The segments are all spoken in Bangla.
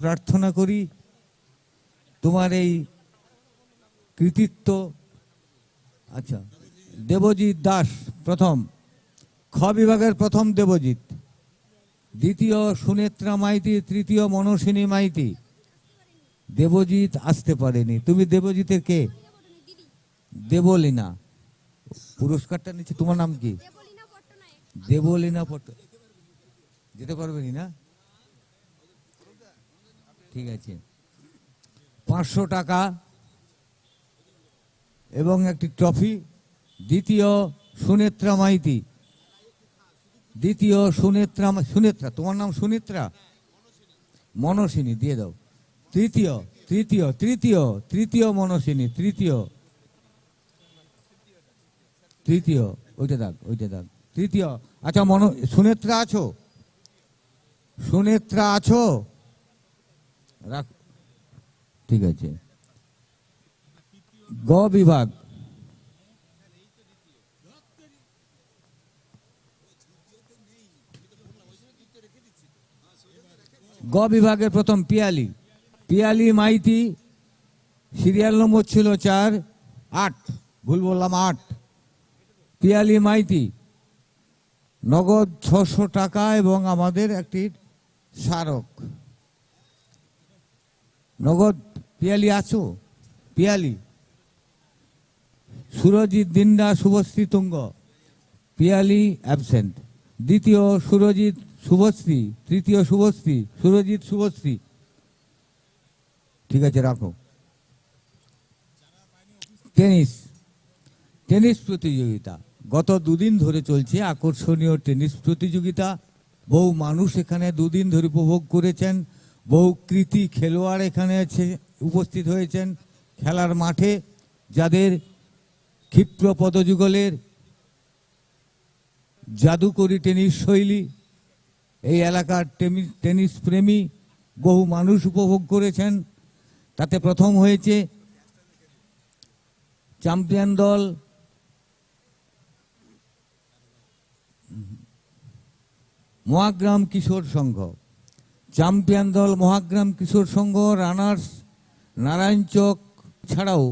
প্রার্থনা করি তোমার এই কৃতিত্ব। আচ্ছা দেবজিৎ দাস প্রথম খ বিভাগের প্রথম দেবজিৎ দ্বিতীয় সুনেত্রা মাইতি তৃতীয় মনসিনী মাইতি। দেবজিৎ আসতে পারেনি। তুমি দেবজিতের কে? দেবলীনা। পুরস্কারটা নিচ্ছে তোমার নাম কি? দেবলীনা পট্টনায়ক। দেবলীনা পট যেতে পারবেনি না? ঠিক আছে। পাঁচশো টাকা এবং একটি ট্রফি। দ্বিতীয় সুনেত্রা মাইতি। দ্বিতীয় সুনেত্রা সুনেত্রা, তোমার নাম সুনেত্রা? মনসিনী, দিয়ে দাও। তৃতীয় তৃতীয় তৃতীয় তৃতীয় মনসিনী, তৃতীয়। তৃতীয়, ওইটা দাগ ওইটা দাগ। তৃতীয় আচ্ছা মন সুনেত্রা আছো? সুনেত্রা আছো? রাখ। ঠিক আছে। গ বিভাগ। গ বিভাগের প্রথম পিয়ালি। পিয়ালি মাইতি, সিরিয়াল নম্বর ছিল চার, আট। ভুল বললাম আট। পিয়ালি মাইতি। নগদ ছশো টাকা এবং আমাদের একটি স্মারক। নগদ, পিয়ালি আছো? পিয়ালি। সুরজিৎ দিন্দা শুভশ্রী তুঙ্গ। পিয়ালি অ্যাবসেন্ট দ্বিতীয় সুরজিৎ শুভশ্রী, তৃতীয় শুভশ্রী, সুরজিৎ শুভশ্রী। ঠিক আছে, রাখো। টেনিস। টেনিস প্রতিযোগিতা। গত দুদিন ধরে চলছে আকর্ষণীয় টেনিস প্রতিযোগিতা। বহু মানুষ এখানে দুদিন ধরে উপভোগ করেছেন। বহু কৃতি খেলোয়াড় এখানে আছে, উপস্থিত হয়েছেন খেলার মাঠে, যাদের ক্ষিপ্র পদযুগলের জাদুকরি টেনিস শৈলী, এই এলাকার টেনিস প্রেমী বহু মানুষ উপভোগ করেছেন। তাতে প্রথম হয়েছে চ্যাম্পিয়ন দল মহাগ্রাম কিশোর সংঘ। চ্যাম্পিয়ন দল মহাগ্রাম কিশোর সংঘ রানার্স নারায়ণ চক ছাড়াও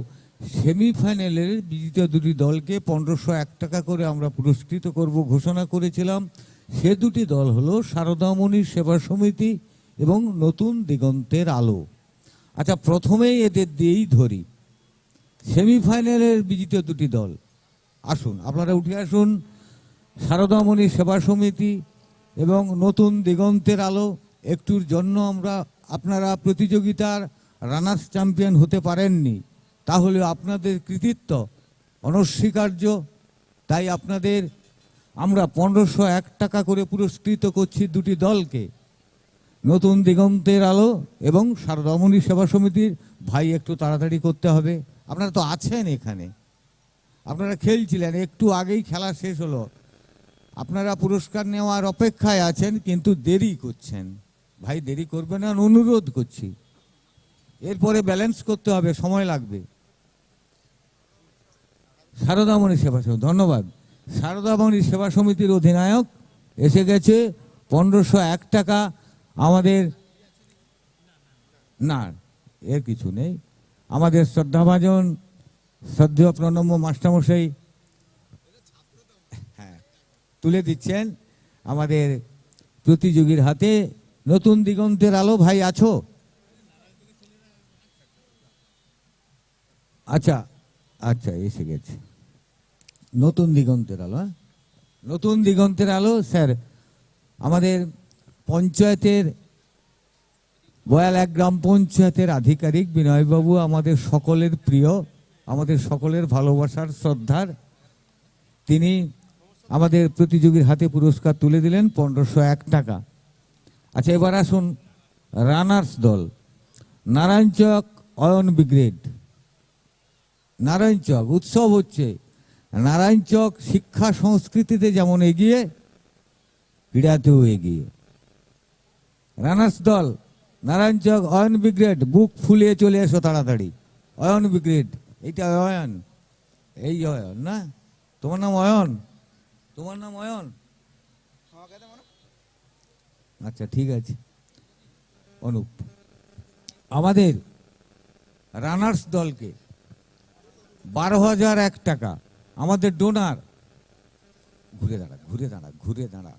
সেমিফাইনালের বিজিত দুটি দলকে পনেরোশো এক টাকা করে আমরা পুরস্কৃত করব ঘোষণা করেছিলাম। সে দুটি দল হলো সারদামণি সেবা সমিতি এবং নতুন দিগন্তের আলো। আচ্ছা প্রথমেই এদের দিয়েই ধরি। সেমিফাইনালের বিজিত দুটি দল। আসুন, আপনারা উঠে আসুন। সারদামণি সেবা সমিতি এবং নতুন দিগন্তের আলো। একটুর জন্য আমরা আপনারা প্রতিযোগিতার রানার্স চ্যাম্পিয়ন হতে পারেননি, তাহলে আপনাদের কৃতিত্ব অনস্বীকার্য। তাই আপনাদের আমরা পনেরোশো এক টাকা করে পুরস্কৃত করছি দুটি দলকে, নতুন দিগন্তের আলো এবং সারদামণি সেবা সমিতির। ভাই, একটু তাড়াতাড়ি করতে হবে। আপনারা তো আছেন এখানে। আপনারা খেলছিলেন, একটু আগেই খেলা শেষ হলো। আপনারা পুরস্কার নেওয়ার অপেক্ষায় আছেন, কিন্তু দেরি করছেন। ভাই, দেরি করবে না অনুরোধ করছি। এরপরে ব্যালেন্স করতে হবে, সময় লাগবে। সারদামণি সেবা সমিতি, ধন্যবাদ। সারদামণি সেবা সমিতির অধিনায়ক এসে গেছে, পনেরোশো এক টাকা আমাদের না, এর কিছু নেই। আমাদের শ্রদ্ধাভাজন, শ্রদ্ধেয় প্রণম্য মাস্টারমশাই হ্যাঁ তুলে দিচ্ছেন আমাদের প্রতিযোগীর হাতে। নতুন দিগন্তের আলো ভাই আছো? আচ্ছা আচ্ছা এসে গেছে। নতুন দিগন্তের আলো হ্যাঁ? নতুন দিগন্তের আলো, স্যার, আমাদের পঞ্চায়েতের বয়াল এক গ্রাম পঞ্চায়েতের আধিকারিক বিনয়বাবু আমাদের সকলের প্রিয়, আমাদের সকলের ভালোবাসার শ্রদ্ধার। তিনি আমাদের প্রতিযোগীর হাতে পুরস্কার তুলে দিলেন পনেরোশো এক টাকা। আচ্ছা এবার আসুন রানার্স দল। নারায়ণচক অয়ন ব্রিগেড। নারায়ণচক উৎসব হচ্ছে। নারায়ণচক শিক্ষা সংস্কৃতিতে যেমন এগিয়ে, ক্রীড়াতেও এগিয়ে। রানার্স দল নারায়ণচক অয়ন ব্রিগেড, বুক ফুলিয়ে চলে এসো তাড়াতাড়ি। অয়ন ব্রিগেড এইটা অয়ন। এই অয়ন, না? তোমার নাম অয়ন? তোমার নাম অয়ন? আচ্ছা ঠিক আছে। অনুপ, আমাদের রানার্স দলকে বারো হাজার এক টাকা, আমাদের ডোনার, ঘুরে দাঁড়া ঘুরে দাঁড়া ঘুরে দাঁড়া,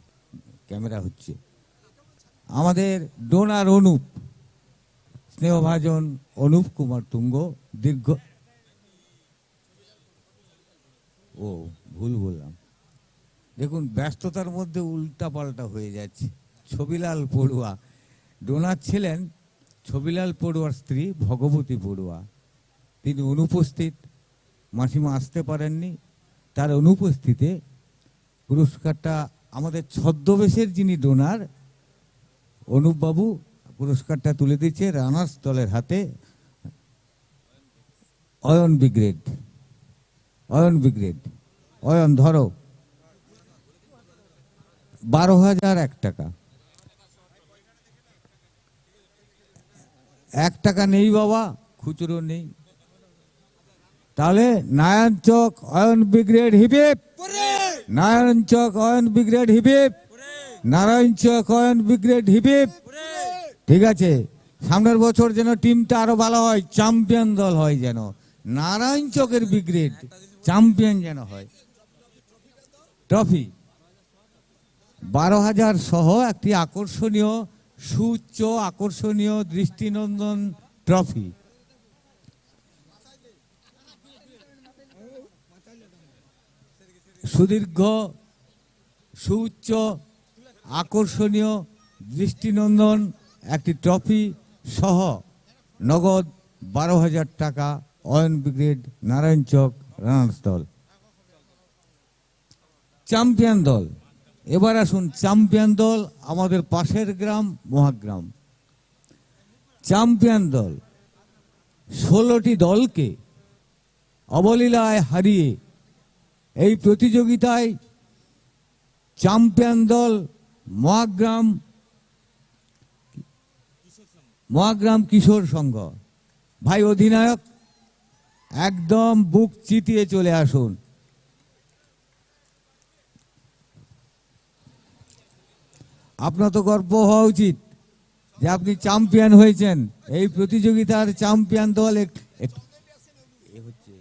ক্যামেরা হচ্ছে। আমাদের ডোনার অনুপ, স্নেহভাজন অনুপ কুমার তুঙ্গ, দীর্ঘ, ও ভুল বললাম। দেখুন, ব্যস্ততার মধ্যে উল্টা পাল্টা হয়ে যাচ্ছে। ছবিলাল পড়ুয়া। ডোনার ছিলেন ছবিলাল পড়ুয়ার স্ত্রী ভগবতী পড়ুয়া। তিনি অনুপস্থিত। মাসিমা আসতে পারেননি। তার অনুপস্থিতিতে পুরস্কারটা আমাদের ছদ্মবেশের যিনি ডোনার, অনুপবাবু পুরস্কারটা তুলে দিচ্ছে রানার্স দলের হাতে। অয়ন বিগ্রেড অয়ন বিগ্রেড অয়ন ধরো। বারো হাজার এক টাকা। এক টাকা নেই বাবা, খুচরো নেই। তাহলে নারায়ণ চক, অয়ন ব্রিগেড হিবিপ নারায়ণ চক, অয়ন ব্রিগেড হিবিপ নারায়ণ চক, অয়ন ব্রিগেড হিবিপ ঠিক আছে, সামনের বছর যেন টিমটা আরও ভালো হয়, চ্যাম্পিয়ন দল হয় যেন। নারায়ণ চকের ব্রিগেড চ্যাম্পিয়ন যেন হয়। ট্রফি। বারো হাজার সহ একটি আকর্ষণীয় সুউচ্চ আকর্ষণীয় দৃষ্টিনন্দন ট্রফি। সুদীর্ঘ, সুউচ্চ, আকর্ষণীয় দৃষ্টিনন্দন একটি ট্রফি সহ নগদ বারো হাজার টাকা অয়ন ব্রিগেড নারায়ণ চক রানার্স দল। চ্যাম্পিয়ন দল। এবার আসুন, চ্যাম্পিয়ন দল আমাদের পাশের গ্রাম, মহাগ্রাম। চ্যাম্পিয়ন দল, ষোলোটি দলকে অবলীলায় হারিয়ে এই প্রতিযোগিতায় চ্যাম্পিয়ন দল, মহাগ্রাম মহাগ্রাম কিশোর সংঘ। ভাই অধিনায়ক, একদম বুক চিতিয়ে চলে আসুন। আপনার তো গর্ব হওয়া উচিত যে আপনি চ্যাম্পিয়ন হয়েছেন। এই প্রতিযোগিতার চ্যাম্পিয়ন দল হচ্ছে,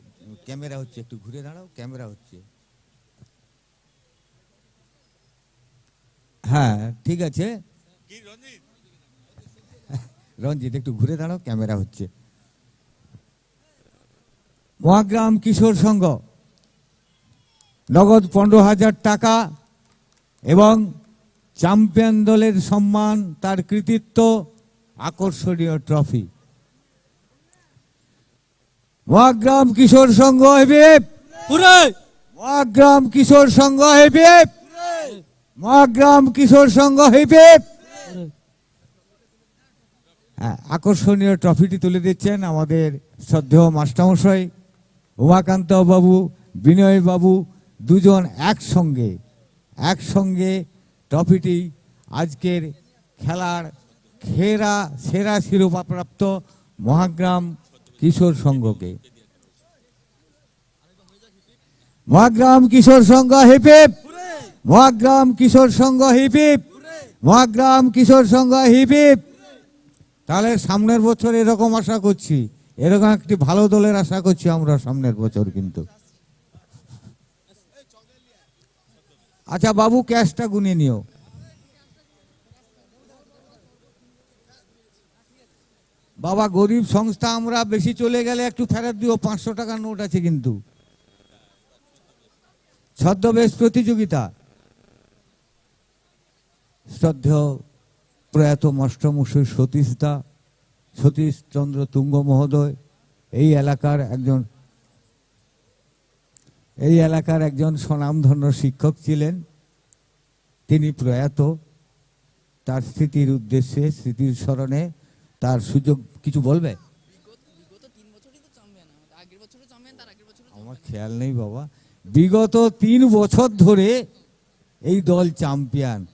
ক্যামেরা হচ্ছে, একটু ঘুরে দাঁড়াও, ক্যামেরা হচ্ছে। হ্যাঁ ঠিক আছে। রঞ্জিত, একটু ঘুরে দাঁড়াও, ক্যামেরা হচ্ছে। মহাগ্রাম কিশোর সংঘ। নগদ পনেরো হাজার টাকা এবং চ্যাম্পিয়ন দলের সম্মান তার কৃতিত্ব আকর্ষণীয় ট্রফি মহাগ্রাম কিশোর সংঘ হেবে মহাগ্রাম কিশোর সংঘ হেবে মহাগ্রাম কিশোর সংঘ হেবে হ্যাঁ, আকর্ষণীয় ট্রফিটি তুলে দিচ্ছেন আমাদের শ্রদ্ধেয় মাস্টারমশাই উমাকান্ত বাবু বিনয় বাবু দুজন একসঙ্গে একসঙ্গে ট্রফিটি আজকের খেলার খেরা সেরা শিরোপাপ্রাপ্ত Mahagram Kishore সংঘকে। Mahagram Kishore Sangha hip hip Mahagram Kishore Sangha hip hip Mahagram Kishore Sangha hip hip তাহলে সামনের বছর এরকম আশা করছি। এরকম একটি ভালো দলের আশা করছি আমরা সামনের বছর কিন্তু। আচ্ছা বাবু, ক্যাশটা গুনে নিও। বাবা, গরিব সংস্থা, আমরা বেশি চলে গেলে একটু ফেরত দিও, পাঁচশো টাকার নোট আছে কিন্তু। ছদ্মবেশ প্রতিযোগিতা। শ্রদ্ধেয় প্রয়াত মাস্টারমশাই সতীশ দা সতীশ চন্দ্র তুঙ্গ মহোদয়, এই এলাকার একজন এই এলাকার একজন স্বনামধন্য শিক্ষক ছিলেন। তিনি প্রয়াত। তার স্মৃতির উদ্দেশ্যে, স্মৃতির স্মরণে তার সুযোগ কিছু বলবে? আমার খেয়াল নেই বাবা। বিগত তিন বছর ধরে এই দল চ্যাম্পিয়ন।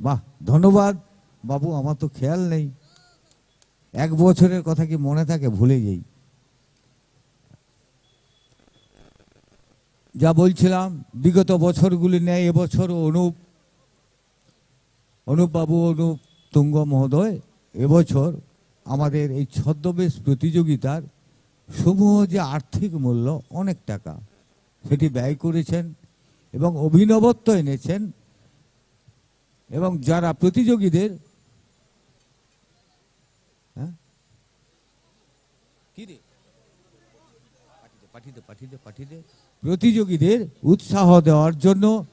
বাহ, ধন্যবাদ। বাবু, আমার তো খেয়াল নেই। এক বছরের কথা কি মনে থাকে? ভুলে যাই। যা বলছিলাম বিগত বছরগুলি নেয় এবছর অনুপ অনুপবাবু অনুপ তুঙ্গ মহোদয় এবছর আমাদের এই ছদ্মবেশ প্রতিযোগিতার সমূহ যে আর্থিক মূল্য অনেক টাকা সেটি ব্যয় করেছেন এবং অভিনবত্ব এনেছেন এবং যারা প্রতিযোগীদের হ্যাঁ? পাঠিয়ে দে, পাঠিয়ে দে, পাঠিয়ে দে। প্রতিযোগীদের উৎসাহ দেওয়ার জন্য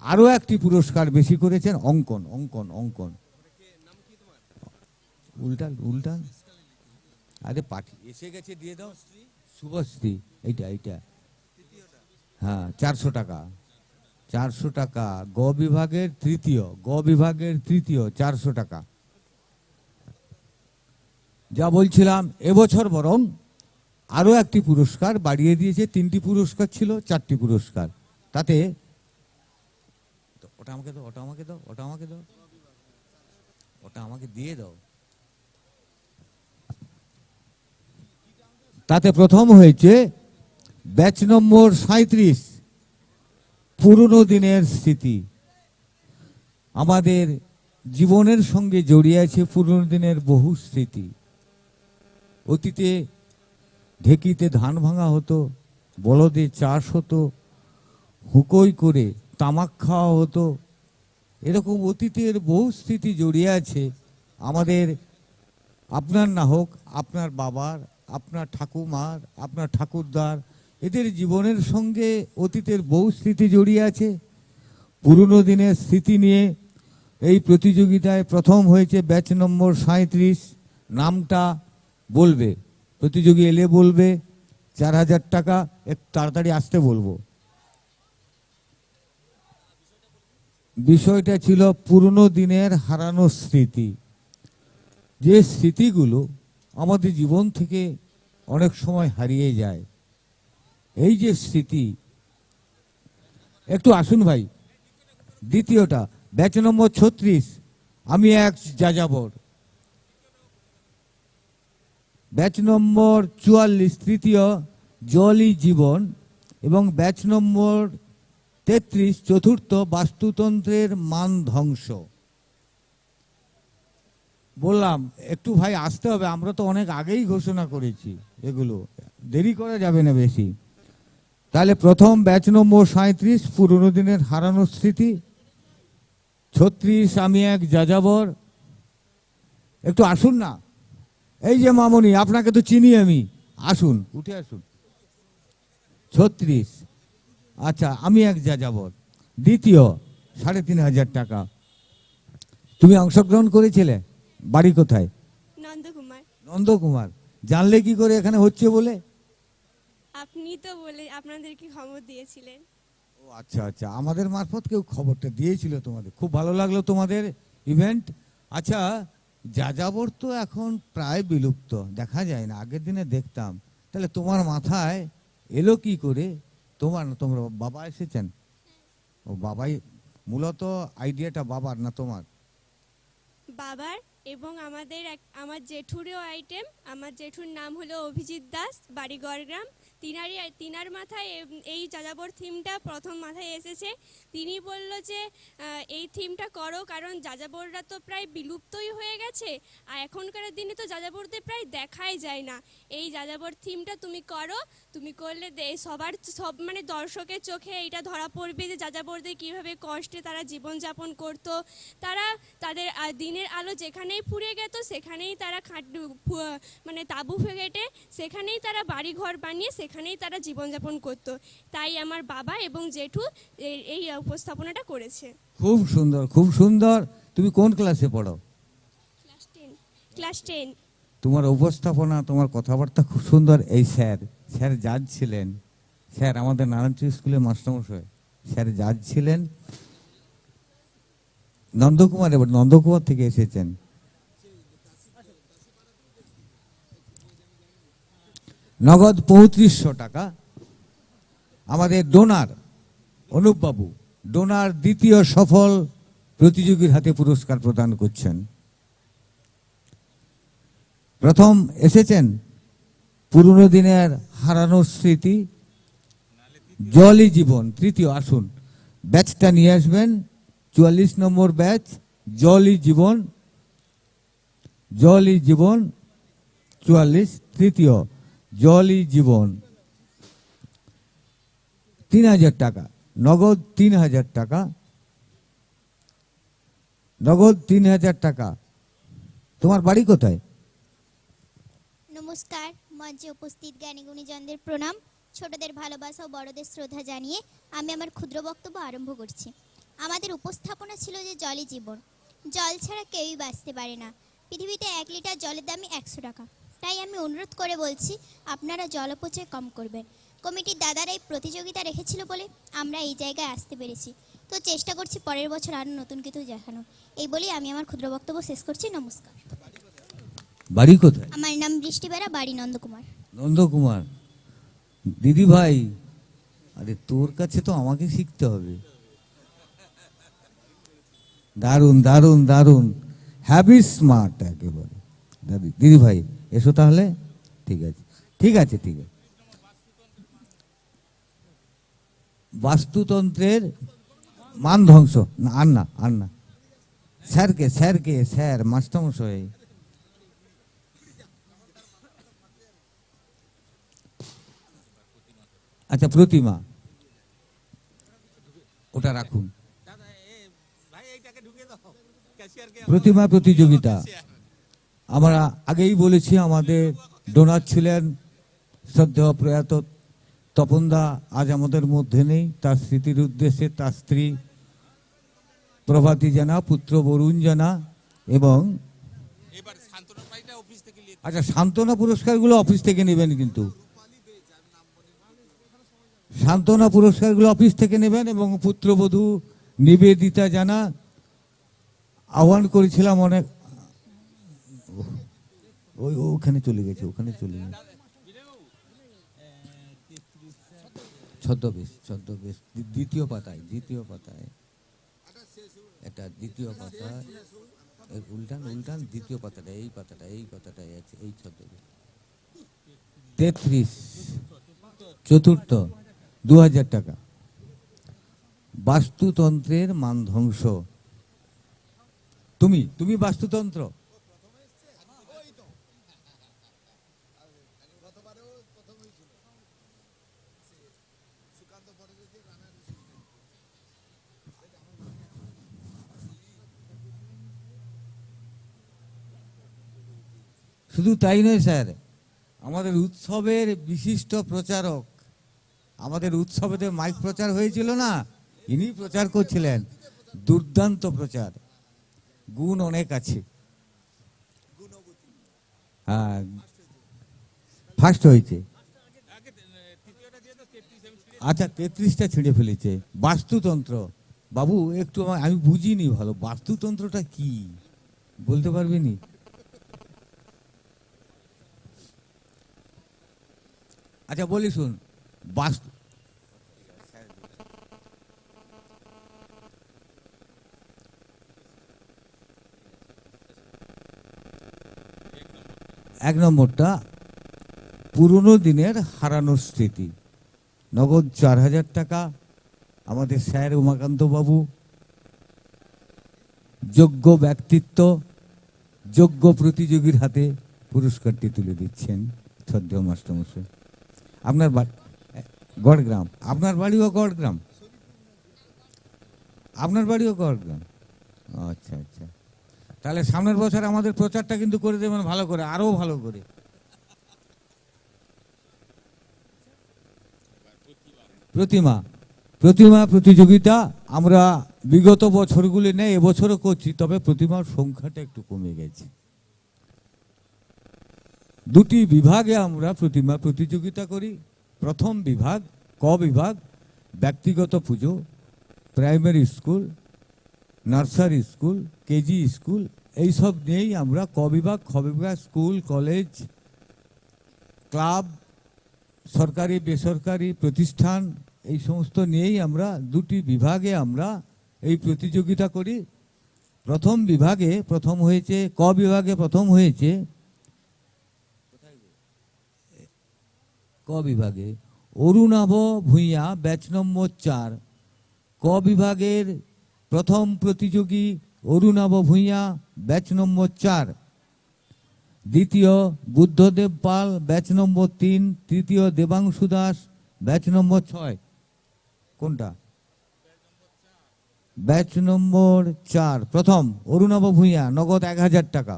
আরও একটি পুরস্কার বেশি করেছেন অঙ্কন অঙ্কন অঙ্কন। উল্টাল উল্টাল আরে পাঠি এসে গেছে, দিয়ে দাও। শুভশ্রী, এইটা এইটা। হ্যাঁ চারশো টাকা। চারশো টাকা। গ বিভাগের তৃতীয়, গ বিভাগের তৃতীয়, চারশো টাকা। যা বলছিলাম, এবছর বরং আরও একটি পুরস্কার বাড়িয়ে দিয়েছে, তিনটি পুরস্কার ছিল, চারটি পুরস্কার। তাতে ওটা আমাকে দাও, ওটা আমাকে দাও, ওটা আমাকে দাও। ওটা আমাকে দিয়ে দাও। তাতে প্রথম হয়েছে ব্যাচ নম্বর সাঁত্রিশ পুরনো দিনের স্মৃতি। আমাদের জীবনের সঙ্গে জড়িয়ে আছে পুরনো দিনের বহু স্মৃতি। অতীতে ঢেকিতে ধান ভাঙা হতো, বলদে চাষ হতো, হুকোই করে তামাক খাওয়া হতো। এরকম অতীতের বহু স্মৃতি জড়িয়ে আছে। আমাদের আপনার না হোক, আপনার বাবার, আপনার ঠাকুমার, আপনার ঠাকুরদার, এদের জীবনের সঙ্গে অতীতের বহু স্মৃতি জড়িয়ে আছে। পুরনো দিনের স্মৃতি নিয়ে এই প্রতিযোগিতায় প্রথম হয়েছে ব্যাচ নম্বর সাঁত্রিশ নামটা বলবে। প্রতিযোগী এলে বলবে, চার হাজার টাকা একটু তাড়াতাড়ি আসতে বলব। বিষয়টা ছিল পুরনো দিনের হারানো স্মৃতি। যে স্মৃতিগুলো আমাদের জীবন থেকে অনেক সময় হারিয়ে যায়। এই যে স্মৃতি, একটু আসুন ভাই। দ্বিতীয়টা, ব্যাচ নম্বর ছত্রিশ, আমি এক যাযাবর। ব্যাচ নম্বর চুয়াল্লিশ, তৃতীয় জলই জীবন এবং ব্যাচ নম্বর তেত্রিশ, চতুর্থ, বাস্তুতন্ত্রের মান ধ্বংস বললাম, একটু ভাই আসতে হবে, আমরা তো অনেক আগেই ঘোষণা করেছি এগুলো। দেরি করা যাবে না বেশি। তাহলে প্রথম ব্যাচ নম্বর সাঁত্রিশ পুরনো দিনের হারানো স্মৃতি। ছত্রিশ, আমি এক যাযাবর। একটু আসুন না। এই যে মামনি আপনাকে তো চিনি আমি। আসুন উঠে আসুন। ছত্রিশ। আচ্ছা আমি এক যাযাবর। দ্বিতীয় সাড়ে তিন হাজার টাকা। তুমি অংশগ্রহণ করেছিলে? বাড়ি কোথায়? নন্দকুমার। নন্দকুমার। জানলে কি করে এখানে হচ্ছে বলে? আপনি তো বলে আপনাদেরকে খবর দিয়েছিলেন? ও আচ্ছা আচ্ছা। আমাদের মারফত কেউ খবরটা দিয়েছিল তোমাদের। খুব ভালো লাগল তোমাদের ইভেন্ট আচ্ছা যাযাবর তো এখন প্রায় বিলুপ্ত, দেখা যায় না, আগের দিনে দেখতাম। তাহলে তোমার মাথায় এলো কি করে? তোমার না, তোমার বাবা এসেছেন? ও বাবাই মূলত আইডিয়াটা বাবার না তোমার? বাবার এবং আমাদের আমার জেঠুরও আইটেম আমার জেঠুর নাম হলো অভিজিৎ দাস বাড়ি গড়গ্রাম তিনারই তিনার মাথায় এই যাযাবর থিমটা প্রথম মাথায় এসেছে। তিনি বলল যে এই থিমটা করো কারণ যাযাবররা তো প্রায় বিলুপ্তই হয়ে গেছে, আর এখনকার দিনে তো যাযাবরদের প্রায় দেখাই যায় না। এই যাযাবর থিমটা তুমি করো, তুমি করলে সবার সব মানে দর্শকের চোখে এইটা ধরা পড়বে যে যাযাবরদের কীভাবে কষ্টে তারা জীবনযাপন করতো। তারা তাদের দিনের আলো যেখানেই ফুরে গেত, সেখানেই তারা খাট মানে তাঁবু ফেটে, সেখানেই তারা বাড়ি ঘর বানিয়ে সেখানেই তারা জীবনযাপন করত। তাই আমার বাবা এবং জেঠু এই- এই উপস্থাপনাটা করেছে। খুব সুন্দর খুব সুন্দর। তুমি কোন ক্লাসে পড়ো? Class ten class ten. তোমার উপস্থাপনা তোমার কথাবার্তা খুব সুন্দর। এই স্যার স্যার জাজ ছিলেন। স্যার আমাদের নারায়ণচন্দ্র স্কুলের মাস্টারমশাই। স্যার জাজ ছিলেন। নন্দকুমার এবার নন্দকুমার থেকে এসেছেন। নগদ পঁয়ত্রিশশো টাকা। আমাদের ডোনার অনুপবাবু, ডোনার দ্বিতীয় সফল প্রতিযোগীর হাতে পুরস্কার প্রদান করছেন। প্রথম এসেছেন পুরনো দিনের হারানো স্মৃতি, জলই জীবন, তৃতীয়, আসুন। ব্যাচটা নিয়ে আসবেন, চুয়াল্লিশ নম্বর ব্যাচ, জলই জীবন জলই জীবন, চুয়াল্লিশ, তৃতীয়। জলই জীবন। তিন হাজার টাকা। নগদ তিন হাজার টাকা। নগদ তিন হাজার টাকা। তোমার বাড়ি কোথায়? নমস্কার, মঞ্চে উপস্থিত জ্ঞানী গুণীজনদের প্রণাম, ছোটদের ভালোবাসা ও বড়দের শ্রদ্ধা জানিয়ে আমি আমার ক্ষুদ্র বক্তব্য আরম্ভ করছি। আমাদের উপস্থাপনা ছিল যে জলই জীবন। জল ছাড়া কেউই বাঁচতে পারে না। পৃথিবীতে এক লিটার জলের দামই একশো টাকা। তাই আমি অনুরোধ করে বলছি আপনারা জল অপচয় কম করবেন। কমিটির দাদারা এই প্রতিযোগিতা রেখেছিল বলে আমরা এই জায়গায় আসতে পেরেছি। তো চেষ্টা করছি পরের বছর আরও নতুন কিছু দেখানো এই বলেই আমি আমার ক্ষুদ্র বক্তব্য শেষ করছি। নমস্কার। বাড়ি কোথায়? আমার নাম বৃষ্টিবেড়া বাড়ি নন্দকুমার। নন্দকুমার দিদি ভাই আরে তোর কাছে তো আমাকে শিখতে হবে। দারুণ দারুণ দারুণ। হ্যাভি স্মার্ট একেবারে। দাদি দিদি ভাই এসো তাহলে। ঠিক আছে। ঠিক আছে ঠিক আছে। বাস্তুতন্ত্রের মান ধ্বংস। না আর না আর না। স্যারকে স্যারকে স্যার মাস্টারমশাই। আচ্ছা প্রতিমা। ওটা রাখুন। প্রতিমা প্রতিযোগিতা। আমরা আগেই বলেছি আমাদের ডোনার ছিলেন শ্রদ্ধেয় প্রয়াত তপনদা আজ আমাদের মধ্যে নেই। তার স্মৃতির উদ্দেশ্যে তার স্ত্রী প্রভাতী জানা পুত্র বরুণ জানা এবং আচ্ছা সান্ত্বনা পুরস্কারগুলো অফিস থেকে নেবেন কিন্তু। সান্ত্বনা পুরস্কারগুলো অফিস থেকে নেবেন এবং পুত্রবধূ নিবেদিতা জানা আহ্বান করেছিলাম অনেক ওই ওখানে চলে গেছে, ওখানে চলে গেছে। ছদ্মবেশ ছদ্মবেশ, দ্বি- দ্বিতীয় পাতায় দ্বিতীয় পাতায়। এটা দ্বিতীয় পাতা, এর উল্টান উল্টান, দ্বিতীয় পাতাটা, এই পাতাটা, এই পাতাটাই আছে, এই ছদ্মবেশ। তেত্রিশ, চতুর্থ দু হাজার টাকা। বাস্তুতন্ত্রের মান ধ্বংস তুমি তুমি বাস্তুতন্ত্র। শুধু তাই নয়, স্যার, আমাদের উৎসবের বিশিষ্ট প্রচারক, আমাদের উৎসবেতে মাইক প্রচার হয়েছিল না, ইনি প্রচার করছিলেন। দুর্দান্ত প্রচার। গুণ অনেক আছে। হ্যাঁ ফার্স্ট হয়েছে। আচ্ছা তেত্রিশটা ছিঁড়ে ফেলেছে। বাস্তুতন্ত্র। বাবু, একটু আমি বুঝিনি ভালো। বাস্তুতন্ত্রটা কি? বলতে পারবি নি? আচ্ছা বলি শুন। বাস্তু এক নম্বরটা। পুরনো দিনের হারানোর স্মৃতি। নগদ চার হাজার টাকা আমাদের স্যার উমাকান্ত বাবু। যোগ্য ব্যক্তিত্ব, যোগ্য প্রতিযোগীর হাতে পুরস্কারটি তুলে দিচ্ছেন শ্রদ্ধেয় মাস্টারমশাই। আপনার গড়গ্রাম। আপনার বাড়িও গড়গ্রাম? আপনার বাড়িও গড়গ্রাম? আচ্ছা আচ্ছা। তাহলে সামনের বছর আমাদের প্রচারটা কিন্তু করে দেবেন ভালো করে, আরও ভালো করে। প্রতিমা। প্রতিমা, প্রতিযোগিতা, আমরা বিগত বছরগুলি নেই, এবছরও করছি, তবে প্রতিমার সংখ্যাটা একটু কমে গেছে। দুটি বিভাগে আমরা প্রতিমা প্রতিযোগিতা করি। প্রথম বিভাগ, ক বিভাগ, ব্যক্তিগত পুজো, primary school, nursery school, KG school, এইসব নিয়েই আমরা ক বিভাগ, খ বিভাগ, স্কুল, কলেজ, ক্লাব, সরকারি, বেসরকারি প্রতিষ্ঠান এই সমস্ত নিয়েই আমরা দুটি বিভাগে আমরা এই প্রতিযোগিতা করি। প্রথম বিভাগে প্রথম হয়েছে, ক বিভাগে প্রথম হয়েছে? ক বিভাগে? অরুণাভ ভূঁইয়া, ব্যাচ নম্বর চার। ক বিভাগের প্রথম প্রতিযোগী অরুণাভ ভূঁইয়া, ব্যাচ নম্বর চার। দ্বিতীয় বুদ্ধদেব পাল, ব্যাচ নম্বর তিন। তৃতীয় দেবাংশু দাস, ব্যাচ নম্বর ছয়। কোনটা? ব্যাচ নম্বর চার, প্রথম, অরুণাভ ভূঁইয়া, নগদ এক হাজার টাকা।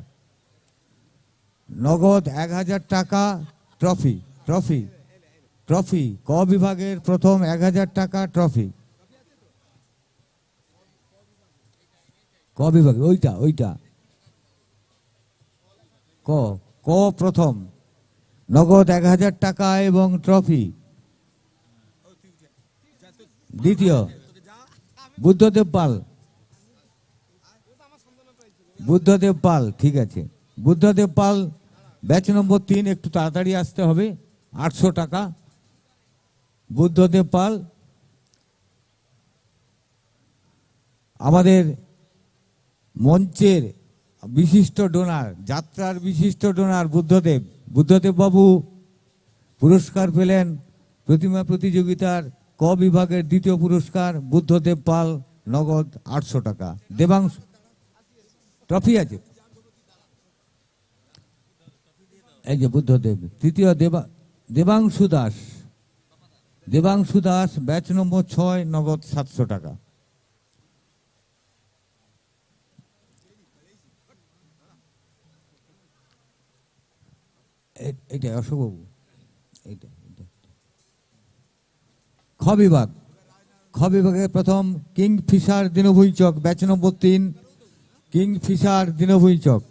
নগদ এক হাজার টাকা, ট্রফি ট্রফি ট্রফি, ক বিভাগের প্রথম এক হাজার টাকা, ট্রফি। ক বিভাগে, ওইটা ওইটা। ক ক প্রথম, নগদ এক হাজার টাকা এবং ট্রফি। দ্বিতীয়, বুদ্ধদেব পাল। বুদ্ধদেব পাল, ঠিক আছে। বুদ্ধদেব পাল, ব্যাচ নম্বর তিন, একটু তাড়াতাড়ি আসতে হবে, আটশো টাকা। বুদ্ধদেব পাল, আমাদের মঞ্চের বিশিষ্ট ডোনার যাত্রার বিশিষ্ট ডোনার বুদ্ধদেব। বুদ্ধদেব বাবু, পুরস্কার পেলেন প্রতিমা প্রতিযোগিতার ক বিভাগের দ্বিতীয় পুরস্কার বুদ্ধদেব পাল, নগদ আটশো টাকা। দেবাংশ, ট্রফি আছে। এই যে বুদ্ধদেব, তৃতীয় দেবা, দেবাংশু দাস। দেবাংশু দাস, ব্যাচ নম্বর ছয়, নগদ সাতশো টাকা। এ- এটা অশোকবাবু। এইটা। খ বিভাগ খ বিভাগের প্রথম Kingfisher Dinbhui Chak batch number তিন Kingfisher Dinbhui Chak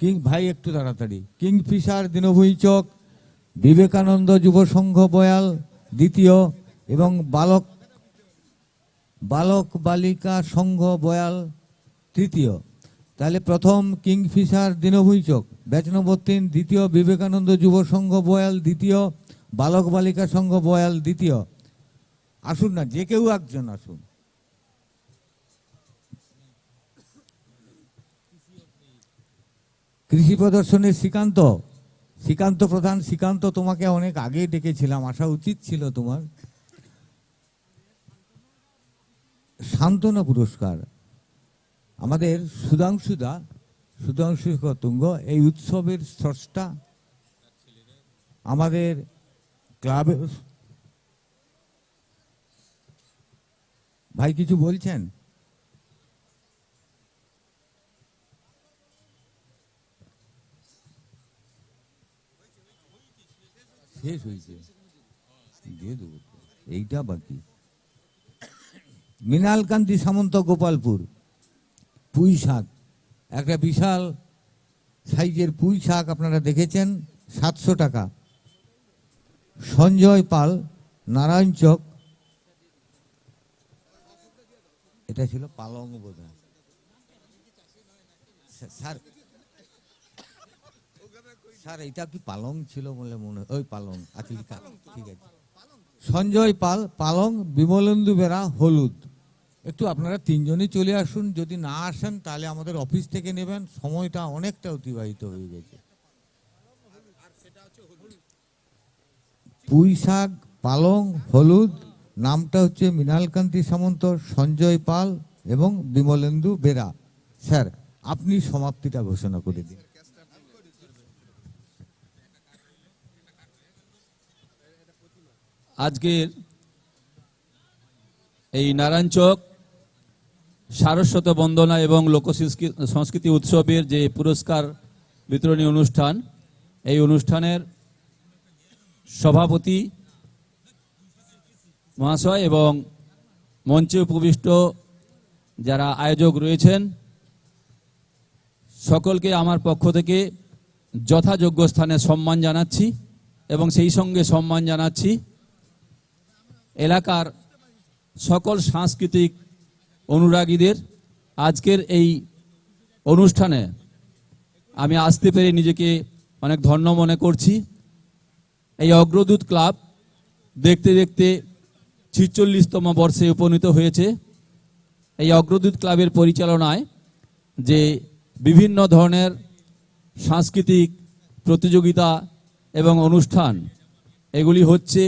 king, ভাই, একটু তাড়াতাড়ি। কিং ফিশার দিনভূই চক বিবেকানন্দ যুব সংঘ বয়াল দ্বিতীয় এবং বালক বালক বালিকা সংঘ বয়াল তৃতীয়। তাহলে প্রথম কিংফিশার দিনভূই চক ব্যাচ নম্বর তিন, দ্বিতীয় বিবেকানন্দ যুব সংঘ বয়াল দ্বিতীয় বালক বালিকা সংঘ বয়াল দ্বিতীয়। আসুন না, যে কেউ একজন আসুন। কৃষি প্রদর্শনের শ্রীকান্ত। শ্রীকান্ত প্রধান, শ্রীকান্ত, তোমাকে অনেক আগে ডেকেছিলাম আসা উচিত ছিল তোমার। সান্ত্বনা পুরস্কার। আমাদের সুধাংশুদা, সুধাংশু তুঙ্গ এই উৎসবের স্রষ্টা আমাদের ক্লাবের ভাই, কিছু বলছেন? শেষ হয়েছে। দিয়ে দেবো এইটা বাকি। মৃণালকান্তি সামন্ত গোপালপুর। পুঁই শাক। একটা বিশাল সাইজের পুঁই শাক আপনারা দেখেছেন, সাতশো টাকা। সঞ্জয় পাল, নারায়ণ চক। এটা ছিল পালং বোধ স্যার- স্যার এটা কি পালং ছিল বলে মনে হয়? ওই পালং আচ্ছা ঠিক আছে। সঞ্জয় পাল, পালং, বিমলেন্দু বেরা, হলুদ। একটু আপনারা তিনজনই চলে আসুন, যদি না আসেন তাহলে আমাদের অফিস থেকে নেবেন। সময়টা অনেকটা অতিবাহিত হয়ে গেছে। পুঁই শাক, পালং, হলুদ, নামটা হচ্ছে মৃণালকান্তি সামন্ত, সঞ্জয় পাল এবং বিমলেন্দু বেরা। স্যার, আপনি সমাপ্তিটা ঘোষণা করে দিন। আজকের এই নারায়ণচক সারস্বত বন্দনা এবং লোক সংস্কৃতি উৎসবের যে পুরস্কার বিতরণী অনুষ্ঠান, এই অনুষ্ঠানের সভাপতি মহাশয় এবং মঞ্চে উপবিষ্ট যারা আয়োজক রয়েছেন, সকলকে আমার পক্ষ থেকে যথাযোগ্য স্থানে সম্মান জানাচ্ছি এবং সেই সঙ্গে সম্মান জানাচ্ছি এলাকার সকল সাংস্কৃতিক অনুরাগীদের। আজকের এই অনুষ্ঠানে আমি আসতে পেরে নিজেকে অনেক ধন্য মনে করছি। এই অগ্রদূত ক্লাব দেখতে দেখতে ছিচল্লিশতম বর্ষে উপনীত হয়েছে। এই অগ্রদূত ক্লাবের পরিচালনায় যে বিভিন্ন ধরনের সাংস্কৃতিক প্রতিযোগিতা এবং অনুষ্ঠান, এগুলি হচ্ছে,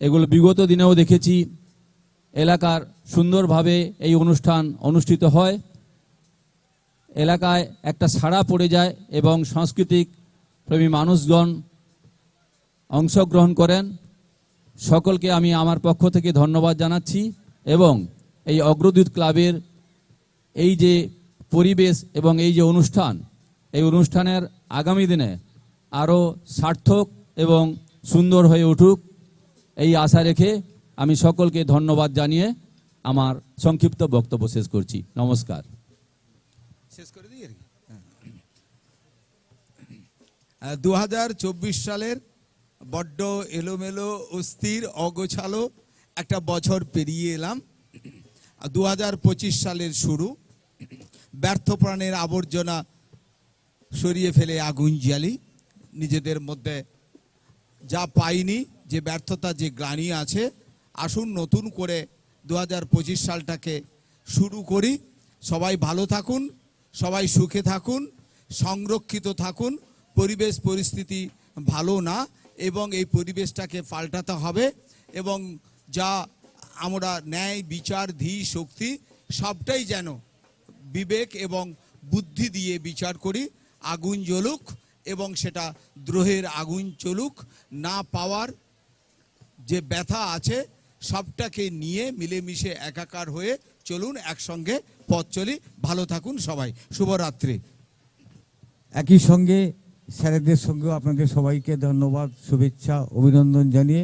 এগুলো বিগত দিনেও দেখেছি, এলাকার সুন্দরভাবে এই অনুষ্ঠান অনুষ্ঠিত হয়। এলাকায় একটা ছাড়া পড়ে যায় এবং সাংস্কৃতিক প্রেমী মানুষগণ অংশগ্রহণ করেন। সকলকে আমি আমার পক্ষ থেকে ধন্যবাদ জানাচ্ছি এবং এই অগ্রদূত ক্লাবের এই যে পরিবেশ এবং এই যে অনুষ্ঠান, এই অনুষ্ঠানের আগামী দিনে আরও সার্থক এবং সুন্দর হয়ে উঠুক এই আশা রেখে আমি সকলকে ধন্যবাদ জানিয়ে আমার সংক্ষিপ্ত বক্তব্য শেষ করছি। নমস্কার। শেষ করে দিই কি? দু হাজার চব্বিশ সালের বড্ড এলোমেলো, অস্থির, অগোছালো একটা বছর পেরিয়ে এলাম। দু হাজার পঁচিশ সালের শুরু। ব্যর্থ প্রাণের আবর্জনা সরিয়ে ফেলে আগুন জ্বালি। নিজেদের মধ্যে যা পাইনি, যে ব্যর্থতা, যে গ্লানি আছে, আসুন নতুন করে দু হাজার পঁচিশ সালটাকে শুরু করি। সবাই ভালো থাকুন, সবাই সুখে থাকুন, সংরক্ষিত থাকুন। পরিবেশ, পরিস্থিতি ভালো না এবং এই পরিবেশটাকে পাল্টাতে হবে এবং যা আমরা ন্যায়, বিচার ধী শক্তি সবটাই যেন বিবেক এবং বুদ্ধি দিয়ে বিচার করি, আগুন জ্বলুক এবং সেটা দ্রোহের আগুন চলুক, না পাওয়ার যে ব্যথা আছে সবটাকে নিয়ে মিলেমিশে একাকার হয়ে চলুন একসঙ্গে পথ চলি। ভালো থাকুন সবাই। শুভরাত্রি। একই সঙ্গে স্যারেদের সঙ্গেও আপনাদের সবাইকে ধন্যবাদ, শুভেচ্ছা, অভিনন্দন জানিয়ে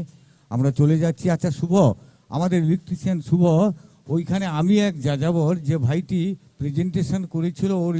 আমরা চলে যাচ্ছি। আচ্ছা শুভ, আমাদের ইলেকট্রিশিয়ান শুভ, ওইখানে আমি এক যাযাবর যে ভাইটি প্রেজেন্টেশন করেছিল, ওর